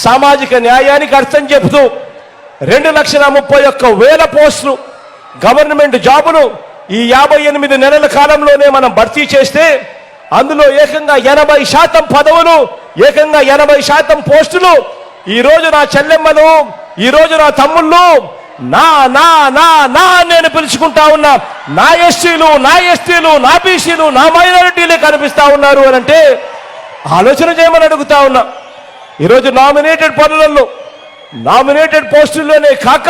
సామాజిక న్యాయానికి అర్థం చెబుతూ రెండు లక్షల ముప్పై ఒక్క వేల పోస్టులు గవర్నమెంట్ జాబులు ఈ యాభై ఎనిమిది నెలల కాలంలోనే మనం భర్తీ చేస్తే అందులో ఏకంగా ఎనభై శాతం పదవులు ఏకంగా ఎనభై శాతం పోస్టులు ఈ రోజు నా చెల్లెమ్మలు ఈ రోజు నా తమ్ముళ్ళు నా నా నా నా నేను పిలుచుకుంటా ఉన్నా. నా ఎస్టీలు నా ఎస్టీలు నా బీసీలు నా మైనారిటీలే కనిపిస్తా ఉన్నారు అని అంటే ఆలోచన చేయమని అడుగుతా ఉన్నా. ఈరోజు నామినేటెడ్ పనులలో నామినేటెడ్ పోస్టుల్లోనే కాక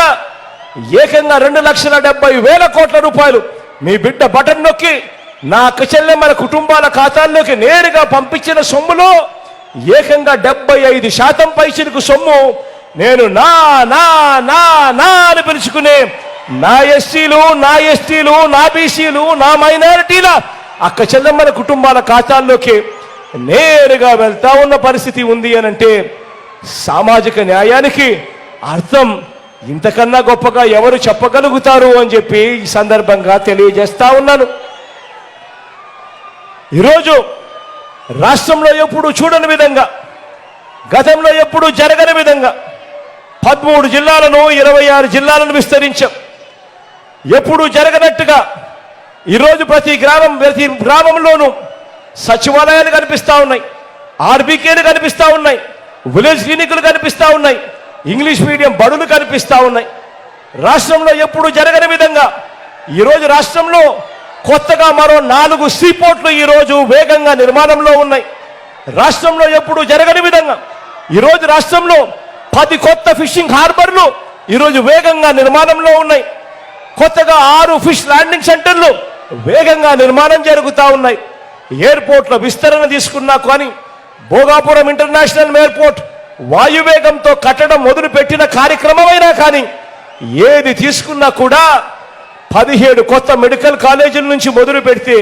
ఏకంగా రెండు లక్షల డెబ్బై వేల కోట్ల రూపాయలు మీ బిడ్డ బటన్ నొక్కి నా అక్క మన కుటుంబాల ఖాతాల్లోకి నేరుగా పంపించిన సొమ్ములో ఏకంగా డెబ్బై ఐదు శాతం పైసలకు సొమ్ము నేను నా నా నా నా అని పిలుచుకునే నా ఎస్సీలు నా ఎస్టీలు నా బీసీలు నా మైనారిటీల అక్క చెల్లెమ్మల కుటుంబాల ఖాతాల్లోకి నేరుగా వెళ్తా ఉన్న పరిస్థితి ఉంది అని అంటే సామాజిక న్యాయానికి అర్థం ఇంతకన్నా గొప్పగా ఎవరు చెప్పగలుగుతారు అని చెప్పి ఈ సందర్భంగా తెలియజేస్తా ఉన్నాను. ఈరోజు రాష్ట్రంలో ఎప్పుడు చూడని విధంగా గతంలో ఎప్పుడు జరగని విధంగా పదమూడు జిల్లాలను ఇరవై ఆరు జిల్లాలను విస్తరించాం. ఎప్పుడు జరగనట్టుగా ఈరోజు ప్రతి గ్రామం ప్రతి గ్రామంలోనూ సచివాలయాలు కనిపిస్తా ఉన్నాయి. ఆర్బీకేలు కనిపిస్తా ఉన్నాయి. విలేజ్ క్లినిక్లు కనిపిస్తా ఉన్నాయి. ఇంగ్లీష్ మీడియం బడులు కనిపిస్తా ఉన్నాయి. రాష్ట్రంలో ఎప్పుడు జరగని విధంగా ఈరోజు రాష్ట్రంలో కొత్తగా మరో నాలుగు సీపోర్ట్లు ఈరోజు వేగంగా నిర్మాణంలో ఉన్నాయి. రాష్ట్రంలో ఎప్పుడు జరగని విధంగా ఈరోజు రాష్ట్రంలో పది కొత్త ఫిషింగ్ హార్బర్లు ఈరోజు వేగంగా నిర్మాణంలో ఉన్నాయి. కొత్తగా ఆరు ఫిష్ ల్యాండింగ్ సెంటర్లు వేగంగా నిర్మాణం జరుగుతూ ఉన్నాయి. ఎయిర్పోర్ట్ల విస్తరణ తీసుకున్నా కానీ భోగాపురం ఇంటర్నేషనల్ ఎయిర్పోర్ట్ వాయువేగంతో కట్టడం మొదలుపెట్టిన కార్యక్రమమైనా కానీ ఏది తీసుకున్నా కూడా పదిహేడు కొత్త మెడికల్ కాలేజీల నుంచి మొదలు పెడితే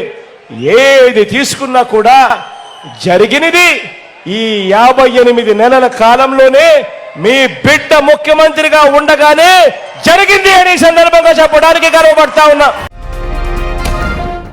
ఏది తీసుకున్నా కూడా జరిగినది ఈ యాభై ఎనిమిది నెలల కాలంలోనే మీ బిడ్డ ముఖ్యమంత్రిగా ఉండగానే జరిగింది అని సందర్భంగా చెప్పడానికి గర్వపడతా ఉన్నా.